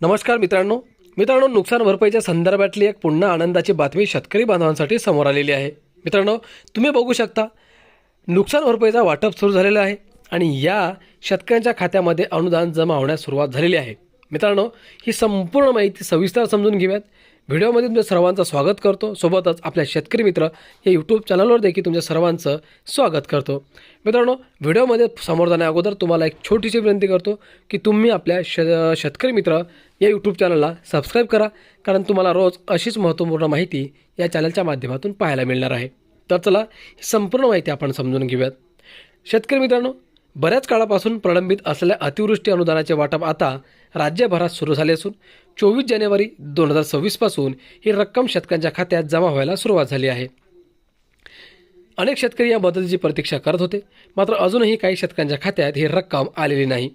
नमस्कार मित्रांनो. मित्रांनो नुकसान भरपाईच्या संदर्भातली एक पुन्हा आनंदाची बातमी शेतकरी बांधवांसाठी समोर आलेली आहे. मित्रांनो तुम्ही बघू शकता नुकसान भरपाईचा वाटप सुरू झालेला आहे आणि या शेतकऱ्यांच्या खात्यामध्ये अनुदान जमा होण्यास सुरुवात झालेली आहे. मित्रांनो ही संपूर्ण माहिती सविस्तर समजून घेऊयात. व्हिडिओमध्ये तुमच्या सर्वांचं स्वागत करतो. सोबतच आपल्या शेतकरी मित्र या यूट्यूब चॅनलवर देखील तुमच्या सर्वांचं स्वागत करतो. मित्रांनो व्हिडिओमध्ये समोर जाण्या अगोदर तुम्हाला एक छोटीशी विनंती करतो की तुम्ही आपल्या श शेतकरी मित्र या यूट्यूब चॅनलला सबस्क्राईब करा. कारण तुम्हाला रोज अशीच महत्त्वपूर्ण माहिती या चॅनलच्या माध्यमातून पाहायला मिळणार आहे. तर चला ही संपूर्ण माहिती आपण समजून घेऊयात. शेतकरी मित्रांनो बऱ्याच काळापासून प्रलंबित असलेल्या अतिवृष्टी अनुदानाचे वाटप आता राज्यभरात सुरू झाले असून चोवीस जानेवारी दोन हजार सव्वीसपासून ही रक्कम शेतकऱ्यांच्या खात्यात जमा व्हायला सुरुवात झाली आहे. अनेक शेतकरी या मदतीची प्रतीक्षा करत होते मात्र अजूनही काही शेतकऱ्यांच्या खात्यात ही रक्कम आलेली नाही.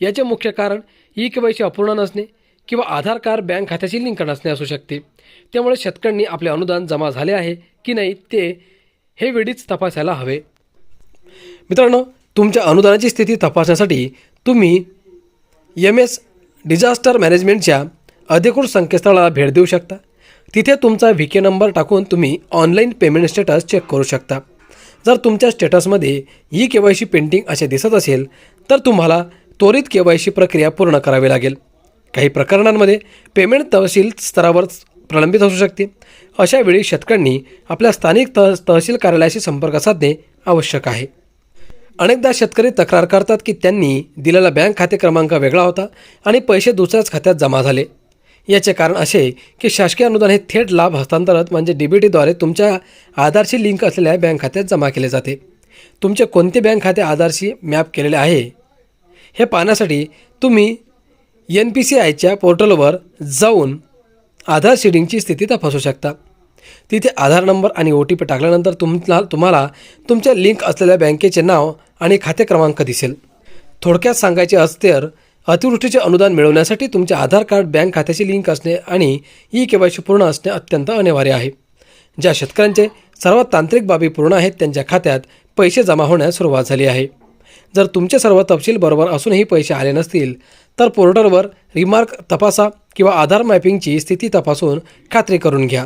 याचे मुख्य कारण ई के अपूर्ण नसणे किंवा आधार कार्ड बँक खात्याशी लिंक नसणे असू शकते. त्यामुळे शेतकऱ्यांनी आपले अनुदान जमा झाले आहे की नाही ते हे वेळीच तपासायला हवे. मित्रांनो तुमच्या अनुदानाची स्थिती तपासण्यासाठी तुम्ही एम एस डिझास्टर मॅनेजमेंटच्या अधिकृत संकेतस्थळाला भेट देऊ शकता. तिथे तुमचा व्ही के नंबर टाकून तुम्ही ऑनलाईन पेमेंट स्टेटस चेक करू शकता. जर तुमच्या स्टेटसमध्ये E K Y C pending असे दिसत असेल तर तुम्हाला त्वरित के वाय सी प्रक्रिया पूर्ण करावी लागेल. काही प्रकरणांमध्ये पेमेंट तहसील स्तरावर प्रलंबित असू शकते. अशावेळी शेतकऱ्यांनी आपल्या स्थानिक तह तहसील कार्यालयाशी संपर्क साधणे आवश्यक आहे. अनेकदा शेतकरी तक्रार करतात की त्यांनी दिलेला बँक खाते क्रमांक वेगळा होता आणि पैसे दुसऱ्याच खात्यात जमा झाले. याचे कारण असे की शासकीय अनुदान हे थेट लाभ हस्तांतरण म्हणजे डी बी टीद्वारे तुमच्या आधारशी लिंक असलेल्या बँक खात्यात जमा केले जाते. तुमचे कोणते बँक खाते आधारशी मॅप केलेले आहे? हे पाहण्यासाठी तुम्ही एन पी सी आयच्या पोर्टलवर जाऊन आधार शेडिंगची स्थिती तपासू शकता. तिथे आधार नंबर आणि ओ टी पी टाकल्यानंतर तुम्हाला तुम्हाला तुमच्या लिंक असलेल्या बँकेचे नाव आणि खाते क्रमांक दिसेल. थोडक्यात सांगायचे असते तर अतिवृष्टीचे अनुदान मिळवण्यासाठी तुमचे आधार कार्ड बँक खात्याची लिंक असणे आणि ई के वाय सी पूर्ण असणे अत्यंत अनिवार्य आहे. ज्या शेतकऱ्यांचे सर्व तांत्रिक बाबी पूर्ण आहेत त्यांच्या खात्यात पैसे जमा होण्यास सुरुवात झाली आहे. जर तुमचे सर्व तपशील बरोबर असूनही पैसे आले नसतील तर पोर्टलवर रिमार्क तपासा किंवा आधार मॅपिंगची स्थिती तपासून खात्री करून घ्या.